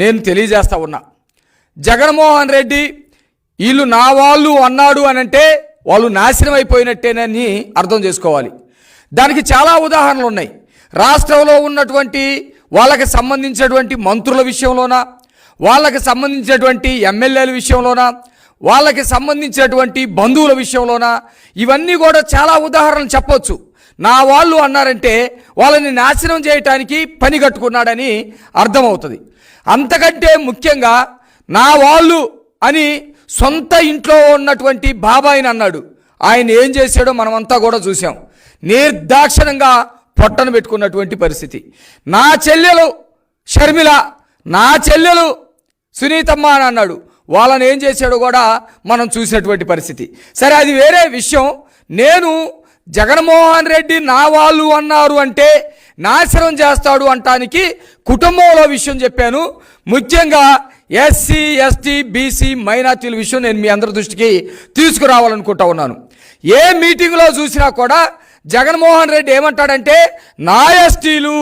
నేను తెలియజేస్తా ఉన్నా. జగన్మోహన్ రెడ్డి వీళ్ళు నా వాళ్ళు అన్నాడు అని అంటే వాళ్ళు నాశనం అయిపోయినట్టేనని అర్థం చేసుకోవాలి. దానికి చాలా ఉదాహరణలు ఉన్నాయి. రాష్ట్రంలో ఉన్నటువంటి వాళ్ళకి సంబంధించినటువంటి మంత్రుల విషయంలోన? వాళ్ళకి సంబంధించినటువంటి ఎమ్మెల్యేల విషయంలోన? వాళ్ళకి సంబంధించినటువంటి బంధువుల విషయంలోన? ఇవన్నీ కూడా చాలా ఉదాహరణలు చెప్పొచ్చు. నా వాళ్ళు అన్నారంటే వాళ్ళని నాశనం చేయటానికి పని కట్టుకున్నాడని అర్థమవుతుంది. అంతకంటే ముఖ్యంగా నా వాళ్ళు అని సొంత ఇంట్లో ఉన్నటువంటి బాబాయిని అన్నాడు. ఆయన ఏం చేశాడో మనమంతా కూడా చూసాం నిర్దాక్షిణంగా పొట్టను పెట్టుకున్నటువంటి పరిస్థితి. నా చెల్లెలు షర్మిల నా చెల్లెలు సునీతమ్మ అని అన్నాడు. వాళ్ళని ఏం చేశాడో కూడా మనం చూసినటువంటి పరిస్థితి. సరే అది వేరే విషయం. నేను జగన్మోహన్ రెడ్డి నా వాళ్ళు అన్నారు అంటే నాశనం చేస్తాడు అంటానికి కుటుంబంలో విషయం చెప్పాను. ముఖ్యంగా ఎస్సీ ఎస్టీ బీసీ మైనార్టీల విషయం నేను మీ అందరి దృష్టికి తీసుకురావాలనుకుంటా ఉన్నాను. ఏ మీటింగ్లో చూసినా కూడా జగన్మోహన్ రెడ్డి ఏమంటాడంటే నా ఎస్టీలు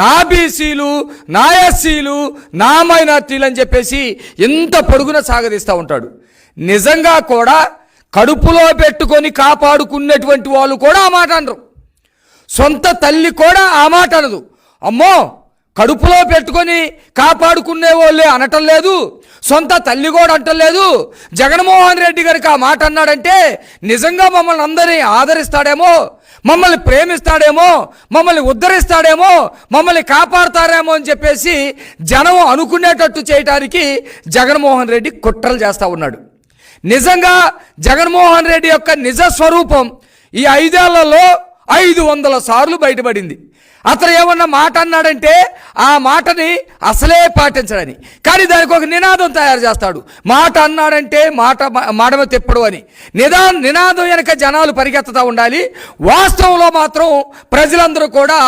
నా బీసీలు నా ఎస్సీలు నా మైనార్టీలు అని చెప్పేసి ఇంత పొడుగున సాగదీస్తూ ఉంటాడు. నిజంగా కూడా కడుపులో పెట్టుకొని కాపాడుకున్నటువంటి వాళ్ళు కూడా ఆ మాట అనరు. సొంత తల్లి కూడా ఆ మాట అనదు. అమ్మో కడుపులో పెట్టుకొని కాపాడుకునే వాళ్ళే అనటం లేదు సొంత తల్లి కూడా అంటం లేదు. జగన్మోహన్ రెడ్డి గారికి ఆ మాట అన్నాడంటే నిజంగా మమ్మల్ని అందరినీ ఆదరిస్తాడేమో మమ్మల్ని ప్రేమిస్తాడేమో మమ్మల్ని ఉద్ధరిస్తాడేమో మమ్మల్ని కాపాడతారేమో అని చెప్పేసి జనం అనుకునేటట్టు చేయటానికి జగన్మోహన్ రెడ్డి కుట్రలు చేస్తూ ఉన్నాడు. నిజంగా జగన్మోహన్ రెడ్డి యొక్క నిజ స్వరూపం ఈ ఐదేళ్ళలో ఐదు వందల సార్లు బయటపడింది. అతను ఏమన్నా మాట అన్నాడంటే ఆ మాటని అసలే పాటించడని. కానీ దానికి ఒక నినాదం తయారు చేస్తాడు. మాట అన్నాడంటే మాట మాడమ తెప్పడు అని. నిదా నినాదం వెనక జనాలు పరిగెత్తుతూ ఉండాలి. వాస్తవంలో మాత్రం ప్రజలందరూ కూడా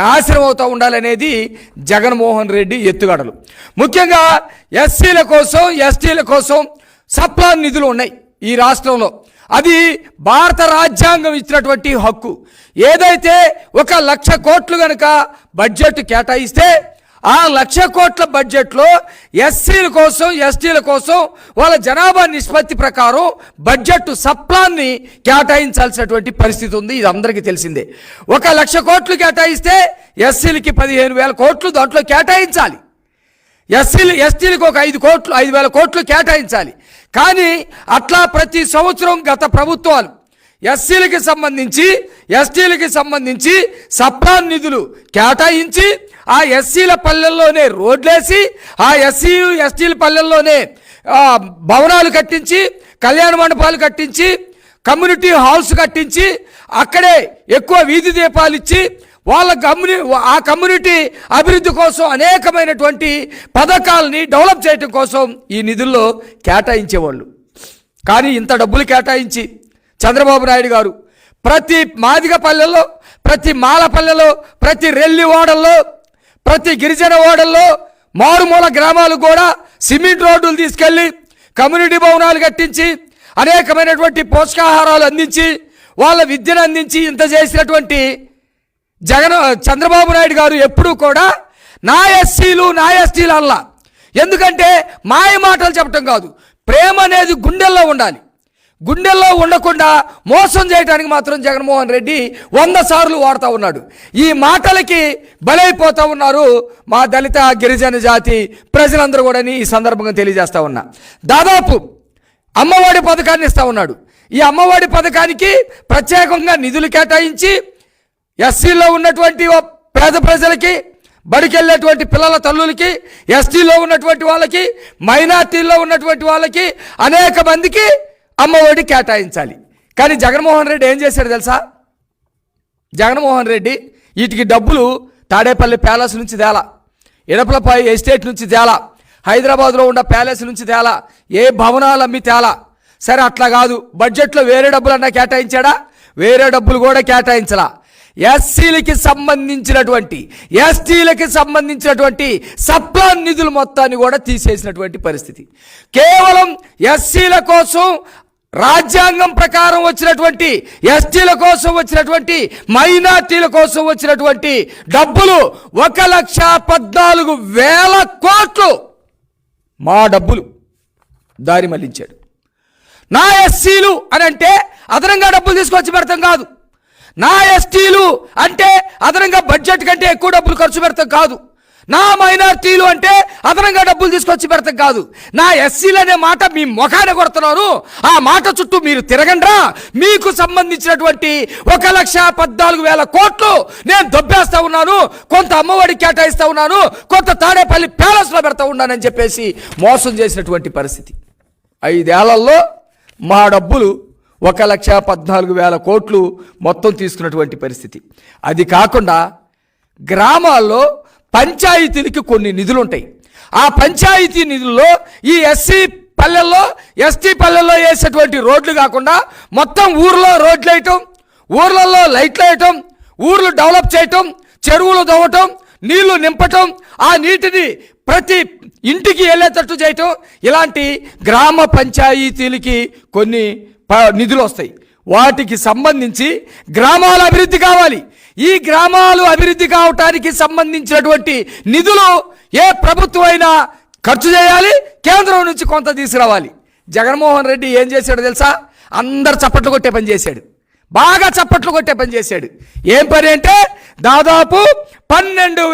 నాశనం అవుతూ ఉండాలనేది జగన్మోహన్ రెడ్డి ఎత్తుగడలు. ముఖ్యంగా ఎస్సీల కోసం ఎస్టీల కోసం సప్లాన్ నిధులు ఉన్నాయి ఈ రాష్ట్రంలో. అది భారత రాజ్యాంగం ఇచ్చినటువంటి హక్కు. ఏదైతే ఒక లక్ష కోట్లు గనక బడ్జెట్ కేటాయిస్తే ఆ లక్ష కోట్ల బడ్జెట్లో ఎస్సీల కోసం ఎస్టీల కోసం వాళ్ళ జనాభా నిష్పత్తి ప్రకారం బడ్జెట్ సప్లాన్ని కేటాయించాల్సినటువంటి పరిస్థితి ఉంది. ఇది అందరికీ తెలిసిందే. ఒక లక్ష కోట్లు కేటాయిస్తే ఎస్సీలకి పదిహేను వేల కోట్లు దాంట్లో కేటాయించాలి. ఎస్సీలు ఎస్టీలకు ఒక ఐదు కోట్లు ఐదు వేల కోట్లు కేటాయించాలి. కానీ అట్లా ప్రతి సంవత్సరం గత ప్రభుత్వాలు ఎస్సీలకి సంబంధించి ఎస్టీలకి సంబంధించి సప్లా నిధులు కేటాయించి ఆ ఎస్సీల పల్లెల్లోనే రోడ్లేసి ఆ ఎస్సీ ఎస్టీల పల్లెల్లోనే భవనాలు కట్టించి కళ్యాణ మండపాలు కట్టించి కమ్యూనిటీ హాల్స్ కట్టించి అక్కడే ఎక్కువ వీధి దీపాలు ఇచ్చి వాళ్ళ కమ్యూని ఆ కమ్యూనిటీ అభివృద్ధి కోసం అనేకమైనటువంటి పథకాలని డెవలప్ చేయటం కోసం ఈ నిధుల్లో కేటాయించేవాళ్ళు. కానీ ఇంత డబ్బులు కేటాయించి చంద్రబాబు నాయుడు గారు ప్రతి మాదిగ పల్లెలో ప్రతి మాలపల్లెలో ప్రతి రెల్లి ఓడల్లో ప్రతి గిరిజన ఓడల్లో మారుమూల గ్రామాలు కూడా సిమెంట్ రోడ్డులు తీసుకెళ్ళి కమ్యూనిటీ భవనాలు కట్టించి అనేకమైనటువంటి పోషకాహారాలు అందించి వాళ్ళ విద్యను అందించి ఇంత చేసినటువంటి జగన్ చంద్రబాబు నాయుడు గారు ఎప్పుడూ కూడా నా ఎస్సీలు నా ఎస్టీలు అల్లా. ఎందుకంటే మాయ మాటలు చెప్పటం కాదు. ప్రేమ అనేది గుండెల్లో ఉండాలి. గుండెల్లో ఉండకుండా మోసం చేయడానికి మాత్రం జగన్మోహన్ రెడ్డి వంద సార్లు వాడుతూ ఉన్నాడు. ఈ మాటలకి బలైపోతూ ఉన్నారు మా దళిత గిరిజన జాతి ప్రజలందరూ కూడా ఈ సందర్భంగా తెలియజేస్తూ ఉన్నా. దాదాపు అమ్మఒడి పథకాన్ని ఇస్తా ఉన్నాడు. ఈ అమ్మఒడి పథకానికి ప్రత్యేకంగా నిధులు కేటాయించి ఎస్సీలో ఉన్నటువంటి పేద ప్రజలకి బడికెళ్ళేటువంటి పిల్లల తల్లులకి ఎస్టీలో ఉన్నటువంటి వాళ్ళకి మైనార్టీల్లో ఉన్నటువంటి వాళ్ళకి అనేక మందికి అమ్మఒడి కేటాయించాలి. కానీ జగన్మోహన్ రెడ్డి ఏం చేశాడు తెలుసా? జగన్మోహన్ రెడ్డి వీటికి డబ్బులు తాడేపల్లి ప్యాలెస్ నుంచి తేలా ఇడపలపై ఎస్టేట్ నుంచి తేలా హైదరాబాద్లో ఉన్న ప్యాలెస్ నుంచి తేలా ఏ భవనాలు అమ్మి తేలా. సరే అట్లా కాదు. బడ్జెట్లో వేరే డబ్బులు అన్నా కేటాయించాడా? వేరే డబ్బులు కూడా కేటాయించలా. ఎస్సీలకి సంబంధించినటువంటి ఎస్టీలకి సంబంధించినటువంటి సప్లాన్ నిధులు మొత్తాన్ని కూడా తీసేసినటువంటి పరిస్థితి. కేవలం ఎస్సీల కోసం రాజ్యాంగం ప్రకారం వచ్చినటువంటి ఎస్టీల కోసం వచ్చినటువంటి మైనార్టీల కోసం వచ్చినటువంటి డబ్బులు ఒక లక్ష పద్నాలుగు వేల కోట్లు మా డబ్బులు దారి మళ్ళించాడు. నా ఎస్సీలు అని అంటే అదనంగా డబ్బులు తీసుకొచ్చి పెడతాం కాదు. నా ఎస్టీలు అంటే అదనంగా బడ్జెట్ కంటే ఎక్కువ డబ్బులు ఖర్చు పెడతాం కాదు. నా మైనార్టీలు అంటే అదనంగా డబ్బులు తీసుకొచ్చి పెడతాం కాదు. నా ఎస్సీలు అనే మాట మీ ముఖాన కొడుతున్నారు. ఆ మాట చుట్టూ మీరు తిరగండ్రా. మీకు సంబంధించినటువంటి ఒక లక్ష పద్నాలుగు వేల కోట్లు నేను దొబ్బేస్తా ఉన్నాను. కొంత అమ్మఒడి కేటాయిస్తా ఉన్నాను. కొంత తాడేపల్లి ప్యాలెస్లో పెడతా ఉన్నానని చెప్పేసి మోసం చేసినటువంటి పరిస్థితి. ఐదేళ్ళలో మా డబ్బులు ఒక లక్ష పద్నాలుగు వేల కోట్లు మొత్తం తీసుకున్నటువంటి పరిస్థితి. అది కాకుండా గ్రామాల్లో పంచాయతీలకి కొన్ని నిధులు ఉంటాయి ఆ పంచాయతీ నిధుల్లో ఈ ఎస్సీ పల్లెల్లో ఎస్టీ పల్లెల్లో వేసేటువంటి రోడ్లు కాకుండా మొత్తం ఊర్లో రోడ్లు వేయటం ఊర్లలో లైట్లు వేయటం ఊర్లు డెవలప్ చేయటం చెరువులు దవ్వటం నీళ్ళు నింపటం ఆ నీటిని ప్రతి ఇంటికి వెళ్ళేటట్టు చేయటం. ఇలాంటి గ్రామ పంచాయతీలకి కొన్ని నిధులు వస్తాయి. వాటికి సంబంధించి గ్రామాల అభివృద్ధి కావాలి. ఈ గ్రామాలు అభివృద్ధి కావటానికి సంబంధించినటువంటి నిధులు ఏ ప్రభుత్వమైనా ఖర్చు చేయాలి కేంద్రం నుంచి కొంత తీసుకురావాలి. జగన్మోహన్ రెడ్డి ఏం చేశాడో తెలుసా? అందరు చప్పట్లు కొట్టే పని చేశాడు. బాగా చప్పట్లు కొట్టే పని చేశాడు. ఏం పని అంటే దాదాపు పన్నెండు